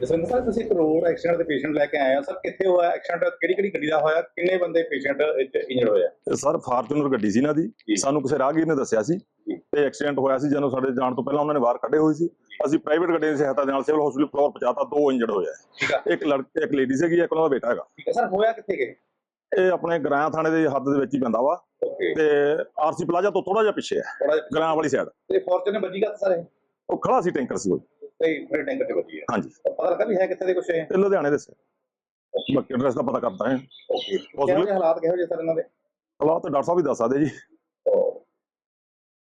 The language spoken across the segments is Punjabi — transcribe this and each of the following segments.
ਜਸਵਿੰਦਰ ਸਾਹਿਬ ਤੁਸੀਂ ਇੱਕ ਰੋਡ ਐਕਸੀਡੈਂਟ ਦੇ ਪੇਸ਼ੈਂਟ ਲੈ ਕੇ ਆਏ ਆ ਸਰ ਕਿੱਥੇ ਹੋਇਆ? ਐਕਸੀਡੈਂਟ ਕਿਹੜੀ ਕਿਹੜੀ ਗੱਡੀ ਦਾ ਹੋਇਆ? ਕਿੰਨੇ ਬੰਦੇ ਪੇਸ਼ੈਂਟ ਇੰਜਰਡ ਹੋਇਆ ਸਰ ਫਾਰਚੂਨਰ ਗੱਡੀ ਸੀ ਨਾ ਦੀ। ਸਾਨੂੰ ਕਿਸੇ ਰਾਹਗੀਰ ਨੇ ਦੱਸਿਆ ਸੀ। ਤੇ ਐਕਸੀਡੈਂਟ ਹੋਇਆ ਸੀ ਜਦੋਂ ਸਾਡੇ ਜਾਣ ਤੋਂ ਪਹਿਲਾਂ ਉਹਨਾਂ ਨੇ ਬਾਹਰ ਕੱਢੇ ਹੋਏ ਸੀ। ਅਸੀਂ ਪ੍ਰਾਈਵੇਟ ਗੱਡੀ ਦੀ ਸਹਾਇਤਾ ਦੇ ਨਾਲ ਸਿਵਲ ਹਸਪੀਟਲ ਫਲੋਰ ਪਹੁੰਚਾਤਾ ਦੋ ਇੰਜਰਡ ਹੋਏ ਆ। ਠੀਕ ਆ। ਇੱਕ ਲੜਕੇ ਇੱਕ ਲੇਡੀ ਸੀਗੀ ਇੱਕ ਉਹਨਾਂ ਦਾ ਬੇਟਾ ਹੈਗਾ। ਠੀਕ ਸਰ ਹੋਇਆ ਕਿੱਥੇ ਗਏ ਇਹ ਆਪਣੇ ਗਰਾਂ ਥਾਣੇ ਦੇ ਹੱਦ ਦੇ ਵਿੱਚ ਹੀ ਪੈਂਦਾ ਵਾ। ਤੇ ਆਰਸੀ ਪਲਾਜ਼ਾ ਤੋਂ ਥੋੜਾ ਜਿਹਾ ਪਿੱਛੇ ਹੈ ਥੋੜਾ ਗਰਾਂ ਵਾਲੀ ਸਾਈਡ ਤੇ ਫੋਰਚੂਨਰ ਵੱਜੀ ਗਾ ਸਰ ਇਹ? ਉਹ ਖੜਾ ਸੀ ਟੈਂਕਰ ਸੀ ਉਹ। ਤੇ ਫਿਰ ਟੈਂਕਰ ਤੇ ਵੱਜੀ ਹੈ ਹਾਂਜੀ। ਪਤਾ ਲੱਗਾ ਵੀ ਹੈ ਕਿੱਥੇ ਦੇ ਕੁਛ ਇਹ? ਤੇ ਲੁਧਿਆਣੇ ਦੇ ਸੇ। ਬਾਕੀ ਐਡਰੈਸ ਦਾ ਪਤਾ ਕਰਦਾ ਹੈ। ਓਕੇ। ਕਿਹੋ ਜਿਹੇ ਹਾਲਾਤ ਕਿਹੋ ਜਿਹੇ ਸਰ ਇਹਨਾਂ ਦੇ? ਹਾਲਾਤ ਤਾਂ ਡਾਕਟਰ ਸਾਹਿਬ ਹੀ ਦੱਸ ਸਕਦੇ ਜੀ।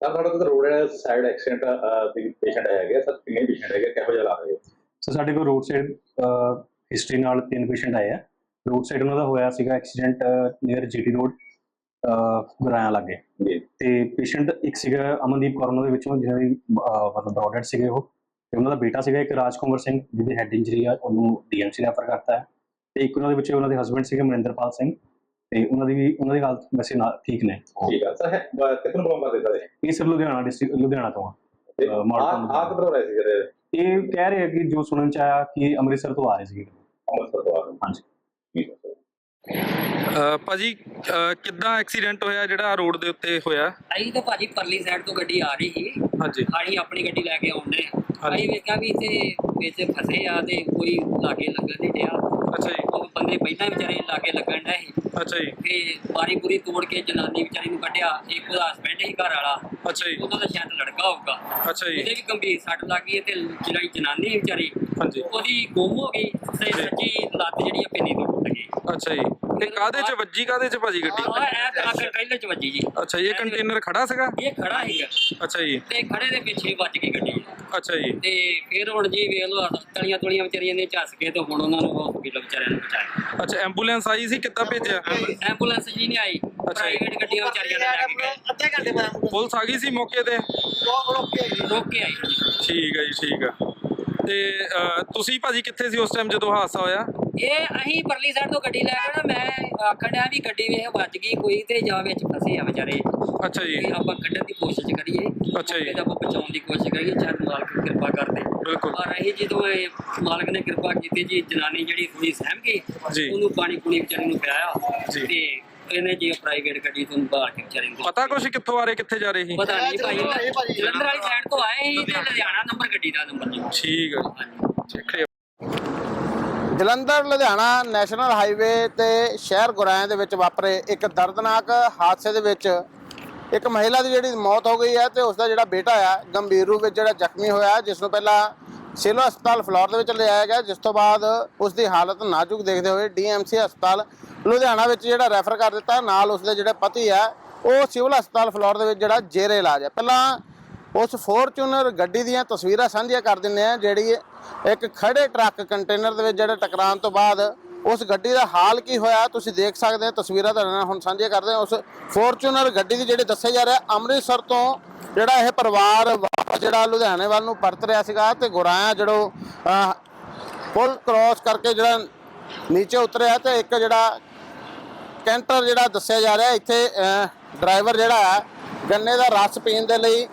ਸਰ ਤੁਹਾਡੇ ਕੋਲ ਰੋਡ ਸਾਈਡ ਐਕਸੀਡੈਂਟ ਦੇ ਪੇਸ਼ੈਂਟ ਹੈਗੇ ਸਰ ਕਿੰਨੇ ਪੇਸ਼ੈਂਟ ਹੈਗੇ ਕਿਹੋ ਜਿਹਾ ਹਾਲਾਤ ਹੈ ਸੋ ਸਾਡੇ ਕੋਲ ਰੋਡ ਸਾਈਡ ਹਿਸਟਰੀ ਨਾਲ ਤਿੰਨ ਪੇਸ਼ੈਂਟ ਆਏ ਆ। ਰੋਡ ਸਾਈਡ ਉਹਨਾਂ ਦਾ ਹੋਇਆ ਸੀਗਾ accident near GT road Guraya ਲੱਗੇ। ਜੀ। ਤੇ ਪੇਸ਼ੈਂਟ ਇੱਕ ਸੀਗਾ ਅਮਨਦੀਪ ਕੌਰ ਉਹਨਾਂ ਦੇ ਵਿੱਚੋਂ ਜਿਹਨਾਂ ਦੀ ਮਤਲਬ ਬ੍ਰੌਡਡ ਸੀਗੇ ਉਹ। ਤੇ ਉਹਨਾਂ ਦਾ ਬੇਟਾ ਸੀਗਾ ਇੱਕ ਰਾਜਕੁਮਾਰ ਸਿੰਘ ਜਿਹਦੀ ਹੈਡ ਇੰਜਰੀ ਆ ਉਹਨੂੰ ਡੀਐਮਸੀ ਰੈਫਰ ਕਰਤਾ ਹੈ। ਤੇ ਇੱਕ ਉਹਨਾਂ ਦੇ ਵਿੱਚ ਉਹਨਾਂ ਦੇ ਹਸਬੰਡ ਸੀਗੇ ਮਨਿੰਦਰਪਾਲ ਸਿੰਘ ਤੇ ਉਹਨਾਂ ਦੀ ਵੀ ਉਹਨਾਂ ਦੀ ਹਾਲਤ ਵੈਸੇ ਨਾ ਠੀਕ ਨੇ। ਠੀਕ ਆ। ਸਰ ਕਿਤਨ ਬਲੌਂਗ ਕਰਦੇ ਸਰ? ਇਹ ਸਰ ਲੁਧਿਆਣਾ ਡਿਸਟ੍ਰਿਕਟ ਲੁਧਿਆਣਾ ਤੋਂ ਆ। ਆ ਕਿਧਰੋਂ ਰਹੇ ਸੀ ਜਿਹੜੇ? ਇਹ ਕਹਿ ਰਹੇ ਆ ਕਿ ਜੋ ਸੁਣਨ ਚ ਆਇਆ ਕਿ ਅੰਮ੍ਰਿਤਸਰ ਤੋਂ ਆ ਰਹੇ ਸੀਗੇ। ਅੰਮ੍ਰਿਤਸਰ ਤੋਂ ਆ ਰਹੇ। ਹਾਂਜੀ। ਠੀਕ ਹੈ ਭਾਜੀ ਕਿੱਦਾਂ ਐਕਸੀਡੈਂਟ ਹੋਇਆ ਜਿਹੜਾ ਰੋਡ ਦੇ ਉੱਤੇ ਹੋਇਆ? ਅਸੀਂ ਤਾਂ ਭਾਜੀ ਪਰਲੀ ਸਾਈਡ ਤੋਂ ਗੱਡੀ ਆ ਰਹੀ ਸੀ। ਹਾਂਜੀ। ਅਸੀਂ ਆਪਣੀ ਗੱਡੀ ਲੈ ਕੇ ਆਉਂਦੇ ਆ। ਅਸੀਂ ਵੇਖਿਆ ਵੀ ਇੱਥੇ ਵਿੱਚ ਫਸੇ ਆ ਤੇ ਕੋਈ ਲਾਗੇ ਲੱਗਣ ਨਹੀਂ ਡਿਆ। ਅੱਛਾ ਜੀ। ਉਹ ਬੰਦੇ ਪਹਿਲਾਂ ਵਿਚਾਰੇ ਲਾਗੇ ਲੱਗਣ ਡਏ ਸੀ। ਅੱਛਾ ਜੀ। ਤੇ ਬਾਰੀ ਪੂਰੀ ਤੋੜ ਕੇ ਜਨਾਨੀ ਵਿਚਾਰੀ ਨੂੰ ਕੱਢਿਆ। ਇੱਕ ਉਹਦਾ ਹਸਬੈਂਡ ਸੀ ਘਰ ਵਾਲਾ। ਅੱਛਾ ਜੀ। ਉਹਨਾਂ ਦਾ ਸ਼ਾਇਦ ਲੜਕਾ ਹੋਊਗਾ। ਅੱਛਾ ਜੀ। ਉਹਦੇ ਵੀ ਗੰਭੀਰ ਸੱਟ ਲੱਗੀ ਤੇ ਜਿਹੜੀ ਜਨਾਨੀ ਵਿਚਾਰੀ ਹਾਂਜੀ। ਉਹਦੀ ਗੁੰਮ ਹੋ ਗਈ ਤੇ ਸੱਚੀ ਲੱਤ ਜਿਹੜੀ ਆ ਪਿੰਨੀ ਤੋਂ ਟੁੱਟ ਗਈ। ਅੱਛਾ ਜੀ। ਇਹ ਕਾਦੇ ਚ ਵੱਜੀ ਕਾਦੇ ਚ ਭਾਜੀ ਗੱਡੀ? ਆ ਇਹ ਆ ਟ੍ਰੇਲਰ ਚ ਵੱਜੀ ਜੀ। ਅੱਛਾ ਇਹ ਕੰਟੇਨਰ ਖੜਾ ਸੀਗਾ? ਇਹ ਖੜਾ ਸੀਗਾ। ਅੱਛਾ ਜੀ। ਤੇ ਖੜੇ ਦੇ ਪਿੱਛੇ ਵੱਜ ਗਈ ਗੱਡੀ। ਅੱਛਾ ਜੀ। ਤੇ ਫਿਰ ਹੁਣ ਜੀ ਵੇਖ ਲਓ ਤਲੀਆਂ ਤੁਲੀਆਂ ਵਿਚਾਰੀਆਂ ਨੇ ਝੱਸ ਕੇ ਤੇ ਹੁਣ ਉਹਨਾਂ ਨੂੰ ਹਸਪੀਟਲ ਵਿਚਾਰਿਆਂ ਨੂੰ ਪਹੁੰਚਾਇਆ ਅੱਛਾ ਐਂਬੂਲੈਂਸ ਆਈ ਸੀ ਕਿੱਦਾਂ ਭੇਜਿਆ? ਐਂਬੂਲੈਂਸ ਜੀ ਨਹੀਂ ਆਈ। ਪ੍ਰਾਈਵੇਟ ਗੱਡੀਆਂ ਵਿਚਾਰੀਆਂ ਨੇ ਲੈ ਕੇ ਗਏ। ਅੱਧੇ ਘੰਟੇ ਬਾਅਦ ਪੁਲਿਸ ਆ ਗਈ ਸੀ ਮੌਕੇ ਤੇ? ਰੋਕ ਰੋਕ ਕੇ ਆਈ ਠੀਕ ਹੈ ਜੀ ਠੀਕ ਆ। ਤੇ ਤੁਸੀਂ ਭਾਜੀ ਕਿੱਥੇ ਸੀ ਉਸ ਟਾਈਮ ਜਦੋਂ ਹਾਦਸਾ ਹੋਇਆ? ਇਹ ਅਸੀਂ ਪਰਲੀ ਸਾਈਡ ਤੋਂ ਗੱਡੀ ਲੈ ਕੇ ਨਾ ਮੈਂ ਆਖਣ ਡਿਆ ਵੀ ਗੱਡੀ ਵੇਖ ਵੱਜ ਗਈ ਕੋਈ ਤੇ ਜਾਂ ਵਿੱਚ ਫਸੇ ਆ ਵਿਚਾਰੇ। ਅੱਛਾ ਜੀ। ਵੀ ਆਪਾਂ ਕੱਢਣ ਦੀ ਕੋਸ਼ਿਸ਼ ਕਰੀਏ। ਅੱਛਾ ਜੀ। ਤੇ ਆਪਾਂ ਬਚਾਉਣ ਦੀ ਕੋਸ਼ਿਸ਼ ਕਰੀਏ ਸ਼ਾਇਦ ਮਾਲਕ ਕਿਰਪਾ ਕਰਦੇ। ਬਿਲਕੁਲ। ਪਰ ਅਸੀਂ ਜਦੋਂ ਇਹ ਮਾਲਕ ਨੇ ਕਿਰਪਾ ਕੀਤੀ ਜੀ ਜਨਾਨੀ ਜਿਹੜੀ ਥੋੜੀ ਸਹਿਮ ਗਈ ਜੀ। ਉਹਨੂੰ ਪਾਣੀ ਪੂਣੀ ਵਿਚਾਰੀ ਨੂੰ ਪਿਆਇਆ। ਜੀ। ਤੇ ਇਹਨੇ ਜੀ ਪ੍ਰਾਈਵੇਟ ਗੱਡੀ ਤੋਂ ਬਾਹਰ ਕੇ ਵਿਚਾਰੀ ਨੂੰ ਪਤਾ ਕੁਛ ਕਿੱਥੋਂ ਆ ਰਹੇ ਕਿੱਥੇ ਜਾ ਰਹੇ ਸੀ? ਪਤਾ ਨਹੀਂ ਭਾਈ। ਜਲੰਧਰ ਵਾਲੀ ਸਾਈਡ ਤੋਂ ਆਏ ਸੀ ਤੇ ਲੁਧਿਆਣਾ ਨੰਬਰ ਗੱਡੀ ਦਾ ਨੰਬਰ ਜੀ। ਠੀਕ ਹੈ ਜੀ। ਠੀਕ ਹੈ ਜਲੰਧਰ, ਲੁਧਿਆਣਾ ਨੈਸ਼ਨਲ ਹਾਈਵੇ ਤੇ ਸ਼ਹਿਰ ਗੁਰਾਇਆਂ ਦੇ ਵਿੱਚ ਵਾਪਰੇ ਇੱਕ ਦਰਦਨਾਕ ਹਾਦਸੇ ਦੇ ਵਿੱਚ ਇੱਕ ਮਹਿਲਾ ਦੀ ਜਿਹੜੀ ਮੌਤ ਹੋ ਗਈ ਹੈ ਤੇ ਉਸ ਦਾ ਜਿਹੜਾ ਬੇਟਾ ਆ, ਗੰਭੀਰ ਰੂਪ ਵਿੱਚ ਜਿਹੜਾ ਜ਼ਖਮੀ ਹੋਇਆ ਜਿਸ ਨੂੰ ਪਹਿਲਾਂ ਸਿਵਲ ਹਸਪਤਾਲ ਫਲੋਰ ਦੇ ਵਿੱਚ ਲਿਆਇਆ ਗਿਆ, ਜਿਸ ਤੋਂ ਬਾਅਦ ਉਸ ਦੀ ਹਾਲਤ ਨਾਜ਼ੁਕ ਦੇਖਦੇ ਹੋਏ ਡੀਐਮਸੀ ਹਸਪਤਾਲ ਲੁਧਿਆਣਾ ਵਿੱਚ ਜਿਹੜਾ ਰੈਫਰ ਕਰ ਦਿੱਤਾ। ਨਾਲ ਉਸ ਦੇ ਜਿਹੜੇ ਪਤੀ ਆ, ਉਹ ਸਿਵਲ ਹਸਪਤਾਲ ਫਲੋਰ ਦੇ ਵਿੱਚ ਜਿਹੜਾ ਜੇਰੇ ਇਲਾਜ ਹੈ ਪਹਿਲਾਂ ਉਸ ਫੋਰਚੂਨਰ ਗੱਡੀ ਦੀਆਂ ਤਸਵੀਰਾਂ ਸਾਂਝੀਆਂ ਕਰ ਦਿੰਦੇ ਆ ਜਿਹੜੀ ਇੱਕ ਖੜੇ ਟਰੱਕ ਕੰਟੇਨਰ ਦੇ ਵਿੱਚ ਜਿਹੜੇ ਟਕਰਾਉਣ ਤੋਂ ਬਾਅਦ ਉਸ ਗੱਡੀ ਦਾ ਹਾਲ ਕੀ ਹੋਇਆ, ਤੁਸੀਂ ਦੇਖ ਸਕਦੇ ਹੋ, ਤਸਵੀਰਾਂ ਤੁਹਾਡੇ ਨਾਲ ਹੁਣ ਸਾਂਝੀਆਂ ਕਰਦੇ ਹਾਂ। ਉਸ ਫੋਰਚੂਨਰ ਗੱਡੀ ਦੀ ਜਿਹੜੀ ਦੱਸਿਆ ਜਾ ਰਿਹਾ, ਅੰਮ੍ਰਿਤਸਰ ਤੋਂ ਜਿਹੜਾ ਇਹ ਪਰਿਵਾਰ ਵਾਪਸ ਜਿਹੜਾ ਲੁਧਿਆਣੇ ਵੱਲ ਨੂੰ ਪਰਤ ਰਿਹਾ ਸੀਗਾ ਤੇ ਗੁਰਾਇਆ ਜਿਹੜੋ ਪੁਲ ਕ੍ਰਾਸ ਕਰਕੇ ਜਿਹੜਾ ਨੀਚੇ ਉਤਰਿਆ ਤੇ ਇੱਕ ਜਿਹੜਾ ਕੈਂਟਰ ਜਿਹੜਾ ਦੱਸਿਆ ਜਾ ਰਿਹਾ, ਇੱਥੇ ਡਰਾਈਵਰ ਜਿਹੜਾ ਹੈ, ਗੰਨੇ ਦਾ ਰਸ ਪੀਣ ਦੇ ਲਈ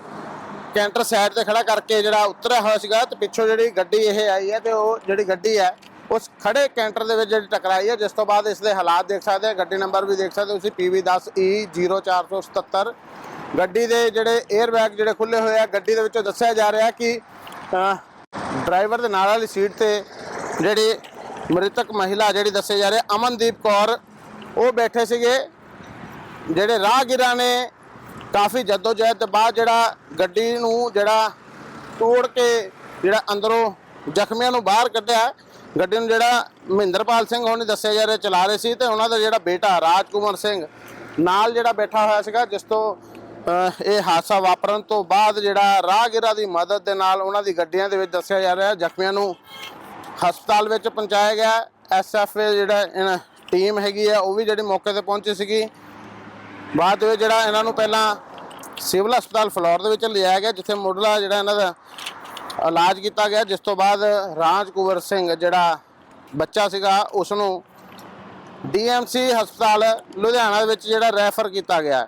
ਕੈਂਟਰ ਸਾਈਡ ਤੇ ਖੜਾ ਕਰਕੇ ਜਿਹੜਾ ਉਤਰਿਆ ਹੋਇਆ ਸੀਗਾ ਤੇ ਪਿੱਛੋਂ ਜਿਹੜੀ ਗੱਡੀ ਇਹ ਆਈ ਹੈ ਤੇ ਉਹ ਜਿਹੜੀ ਗੱਡੀ ਹੈ, ਉਸ ਖੜੇ ਕੈਂਟਰ ਦੇ ਵਿੱਚ ਜਿਹੜੀ ਟਕਰਾਈ ਹੈ, ਜਿਸ ਤੋਂ ਬਾਅਦ ਇਸ ਦੇ ਹਾਲਾਤ ਦੇਖ ਸਕਦੇ ਆ ਗੱਡੀ ਨੰਬਰ ਵੀ ਦੇਖ ਸਕਦੇ ਹੋ ਤੁਸੀਂ PV10E0477 ਗੱਡੀ ਦੇ ਜਿਹੜੇ 에ਅਰ ਬੈਗ ਜਿਹੜੇ ਖੁੱਲੇ ਹੋਏ ਆ, ਗੱਡੀ ਦੇ ਵਿੱਚੋਂ ਦੱਸਿਆ ਜਾ ਰਿਹਾ ਕਿ ਡਰਾਈਵਰ ਦੇ ਨਾਲ ਵਾਲੀ ਸੀਟ ਤੇ ਜਿਹੜੀ ਮ੍ਰਿਤਕ ਮਹਿਲਾ ਜਿਹੜੀ ਦੱਸਿਆ ਜਾ ਰਿਹਾ, ਅਮਨਦੀਪ ਕੌਰ, ਉਹ ਬੈਠੇ ਸੀਗੇ। ਜਿਹੜੇ ਰਾਹਗੀਰਾਂ ਨੇ ਕਾਫੀ ਜਹਿਦ ਤੋਂ ਬਾਅਦ ਜਿਹੜਾ ਗੱਡੀ ਨੂੰ ਜਿਹੜਾ ਤੋੜ ਕੇ ਜਿਹੜਾ ਅੰਦਰੋਂ ਜ਼ਖਮੀਆਂ ਨੂੰ ਬਾਹਰ ਕੱਢਿਆ, ਗੱਡੀ ਨੂੰ ਜਿਹੜਾ ਮਹਿੰਦਰਪਾਲ ਸਿੰਘ ਉਹਨੇ ਦੱਸਿਆ ਜਾ ਰਿਹਾ ਚਲਾ ਰਹੇ ਸੀ ਤੇ ਉਹਨਾਂ ਦਾ ਜਿਹੜਾ ਬੇਟਾ ਰਾਜਕੁਮਾਰ ਸਿੰਘ ਨਾਲ ਜਿਹੜਾ ਬੈਠਾ ਹੋਇਆ ਸੀਗਾ, ਜਿਸ ਤੋਂ ਇਹ ਹਾਦਸਾ ਵਾਪਰਨ ਤੋਂ ਬਾਅਦ ਜਿਹੜਾ ਰਾਹਗੀਰਾਂ ਦੀ ਮਦਦ ਦੇ ਨਾਲ ਉਹਨਾਂ ਦੀ ਗੱਡੀਆਂ ਦੇ ਵਿੱਚ ਦੱਸਿਆ ਜਾ ਰਿਹਾ, ਜ਼ਖਮੀਆਂ ਨੂੰ ਹਸਪਤਾਲ ਵਿੱਚ ਪਹੁੰਚਾਇਆ ਗਿਆ। ਐਸਐਫਏ ਜਿਹੜਾ ਇਹਨਾਂ ਟੀਮ ਹੈਗੀ ਆ, ਉਹ ਵੀ ਜਿਹੜੀ ਮੌਕੇ ਤੇ ਪਹੁੰਚੀ ਸੀਗੀ। ਬਾਅਦ ਦੇ ਵਿੱਚ ਜਿਹੜਾ ਇਹਨਾਂ ਨੂੰ ਪਹਿਲਾਂ ਸਿਵਲ ਹਸਪਤਾਲ ਫਲੋਰ ਦੇ ਵਿੱਚ ਲਿਆਇਆ ਗਿਆ, ਜਿੱਥੇ ਮੁੱਢਲਾ ਜਿਹੜਾ ਇਹਨਾਂ ਦਾ ਇਲਾਜ ਕੀਤਾ ਗਿਆ। ਜਿਸ ਤੋਂ ਬਾਅਦ ਰਾਜ ਕੁਵਰ ਸਿੰਘ ਜਿਹੜਾ ਬੱਚਾ ਸੀਗਾ ਉਸ ਨੂੰ ਡੀਐਮਸੀ ਹਸਪਤਾਲ ਲੁਧਿਆਣਾ ਦੇ ਵਿੱਚ ਜਿਹੜਾ ਰੈਫਰ ਕੀਤਾ ਗਿਆ।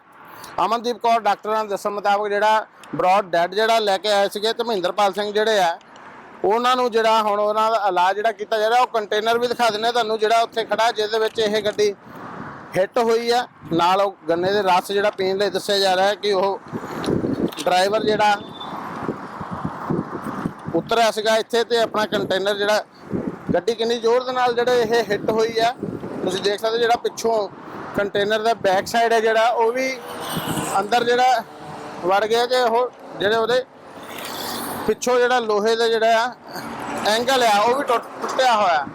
ਅਮਨਦੀਪ ਕੌਰ ਡਾਕਟਰਾਂ ਦੇ ਦੱਸਣ ਮੁਤਾਬਕ ਜਿਹੜਾ ਬ੍ਰੌਡ ਡੈਡ ਜਿਹੜਾ ਲੈ ਕੇ ਆਏ ਸੀਗੇ ਤੇ ਮਹਿੰਦਰਪਾਲ ਸਿੰਘ ਜਿਹੜੇ ਆ, ਉਹਨਾਂ ਨੂੰ ਜਿਹੜਾ ਹੁਣ ਉਹਨਾਂ ਦਾ ਇਲਾਜ ਜਿਹੜਾ ਕੀਤਾ ਜਾ ਰਿਹਾ, ਉਹ ਕੰਟੇਨਰ ਵੀ ਦਿਖਾ ਦਿੰਦੇ ਤੁਹਾਨੂੰ, ਜਿਹੜਾ ਉੱਥੇ ਖੜਾ, ਜਿਹਦੇ ਵਿੱਚ ਇਹ ਗੱਡੀ ਹਿੱਟ ਹੋਈ ਆ। ਨਾਲ ਉਹ ਗੰਨੇ ਦੇ ਰਸ ਜਿਹੜਾ ਪੀਣ ਲਈ ਦੱਸਿਆ ਜਾ ਰਿਹਾ ਹੈ ਕਿ ਉਹ ਡਰਾਈਵਰ ਜਿਹੜਾ ਉਤਰਿਆ ਸੀਗਾ ਇੱਥੇ ਤੇ ਆਪਣਾ ਕੰਟੇਨਰ ਜਿਹੜਾ ਗੱਡੀ ਕਿੰਨੀ ਜ਼ੋਰ ਦੇ ਨਾਲ ਜਿਹੜੇ ਇਹ ਹਿੱਟ ਹੋਈ ਆ। ਤੁਸੀਂ ਦੇਖ ਸਕਦੇ ਜਿਹੜਾ ਪਿੱਛੋਂ ਕੰਟੇਨਰ ਦਾ ਬੈਕ ਸਾਈਡ ਹੈ ਜਿਹੜਾ, ਉਹ ਵੀ ਅੰਦਰ ਜਿਹੜਾ ਵੜ ਗਿਆ ਕਿ ਉਹ ਜਿਹੜੇ ਉਹਦੇ ਪਿੱਛੋਂ ਜਿਹੜਾ ਲੋਹੇ ਦਾ ਜਿਹੜਾ ਆ ਐਂਗਲ ਆ, ਉਹ ਵੀ ਟੁੱਟ- ਟੁੱਟਿਆ ਹੋਇਆ।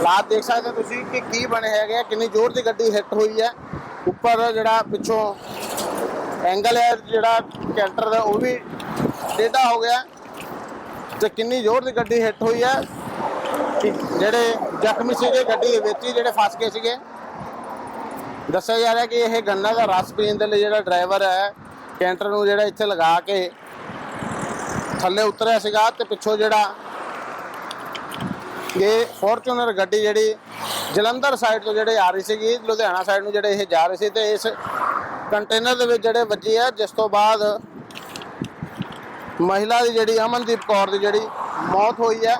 ਹਾਲਾਤ ਦੇਖ ਸਕਦੇ ਹੋ ਤੁਸੀਂ ਕਿ ਕੀ ਬਣੇ ਹੈਗੇ ਆ, ਕਿੰਨੀ ਜ਼ੋਰ ਦੀ ਗੱਡੀ ਹਿੱਟ ਹੋਈ ਹੈ। ਉੱਪਰ ਜਿਹੜਾ ਪਿੱਛੋਂ ਐਂਗਲ ਹੈ ਜਿਹੜਾ ਕੈਂਟਰ ਦਾ ਉਹ ਵੀ ਟੇਢਾ ਹੋ ਗਿਆ। ਤੇ ਕਿੰਨੀ ਜ਼ੋਰ ਦੀ ਗੱਡੀ ਹਿੱਟ ਹੋਈ ਹੈ। ਜਿਹੜੇ ਜ਼ਖਮੀ ਸੀਗੇ ਗੱਡੀ ਦੇ ਵਿੱਚ ਹੀ ਜਿਹੜੇ ਫਸ ਗਏ ਸੀਗੇ। ਦੱਸਿਆ ਜਾ ਰਿਹਾ ਕਿ ਇਹ ਗੰਨਾ ਦਾ ਰਸ ਪੀਣ ਦੇ ਲਈ ਜਿਹੜਾ ਡਰਾਈਵਰ ਹੈ ਕੈਂਟਰ ਨੂੰ ਜਿਹੜਾ ਇੱਥੇ ਲਗਾ ਕੇ ਥੱਲੇ ਉਤਰਿਆ ਸੀਗਾ ਤੇ ਪਿੱਛੋਂ ਜਿਹੜਾ ਇਹ ਫੋਰਚੂਨਰ ਗੱਡੀ ਜਿਹੜੀ ਜਲੰਧਰ ਸਾਈਡ ਤੋਂ ਜਿਹੜੇ ਆ ਰਹੀ ਸੀਗੀ, ਲੁਧਿਆਣਾ ਸਾਈਡ ਨੂੰ ਜਿਹੜੇ ਇਹ ਜਾ ਰਹੇ ਸੀ ਤੇ ਇਸ ਕੰਟੇਨਰ ਦੇ ਵਿੱਚ ਜਿਹੜੇ ਵੱਜੇ ਆ, ਜਿਸ ਤੋਂ ਬਾਅਦ ਮਹਿਲਾ ਦੀ ਜਿਹੜੀ ਅਮਨਦੀਪ ਕੌਰ ਦੀ ਜਿਹੜੀ ਮੌਤ ਹੋਈ ਹੈ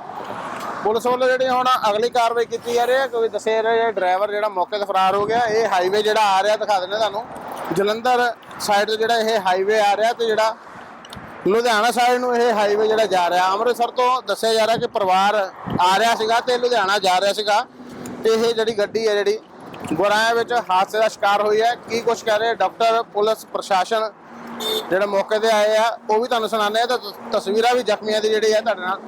ਪੁਲਿਸ ਵੱਲੋਂ ਜਿਹੜੀ ਹੁਣ ਅਗਲੀ ਕਾਰਵਾਈ ਕੀਤੀ ਜਾ ਰਹੀ ਹੈ ਕੋਈ ਦੱਸੇ ਰਿਹਾ ਡਰਾਈਵਰ ਜਿਹੜਾ ਮੌਕੇ ਤੇ ਫਰਾਰ ਹੋ ਗਿਆ। ਇਹ ਹਾਈਵੇ ਜਿਹੜਾ ਆ ਰਿਹਾ, ਦਿਖਾ ਦਿੰਦੇ ਤੁਹਾਨੂੰ। ਜਲੰਧਰ ਸਾਈਡ ਤੋਂ ਜਿਹੜਾ ਇਹ ਹਾਈਵੇ ਆ ਰਿਹਾ ਤੇ ਜਿਹੜਾ ਲੁਧਿਆਣਾ ਸਾਈਡ ਨੂੰ ਇਹ ਹਾਈਵੇ ਜਿਹੜਾ ਜਾ ਰਿਹਾ, ਅੰਮ੍ਰਿਤਸਰ ਤੋਂ ਦੱਸਿਆ ਜਾ ਰਿਹਾ ਕਿ ਪਰਿਵਾਰ ਆ ਰਿਹਾ ਸੀਗਾ ਤੇ ਲੁਧਿਆਣਾ ਜਾ ਰਿਹਾ ਸੀਗਾ। ਤੇ ਇਹ ਜਿਹੜੀ ਗੱਡੀ ਹੈ ਜਿਹੜੀ, ਗੁਰਾਇਆ ਵਿੱਚ ਹਾਦਸੇ ਦਾ ਸ਼ਿਕਾਰ ਹੋਈ ਹੈ। ਕੀ ਕੁਝ ਕਹਿ ਰਹੇ ਡਾਕਟਰ, ਪੁਲਿਸ, ਪ੍ਰਸ਼ਾਸਨ ਜਿਹੜੇ ਮੌਕੇ ਤੇ ਆਏ ਆ, ਉਹ ਵੀ ਤੁਹਾਨੂੰ ਸੁਣਾਉਂਦੇ ਆ ਤਾਂ ਤਸਵੀਰਾਂ ਵੀ ਜ਼ਖਮੀਆਂ ਦੀ ਜਿਹੜੀ ਹੈ ਤੁਹਾਡੇ ਨਾਲ।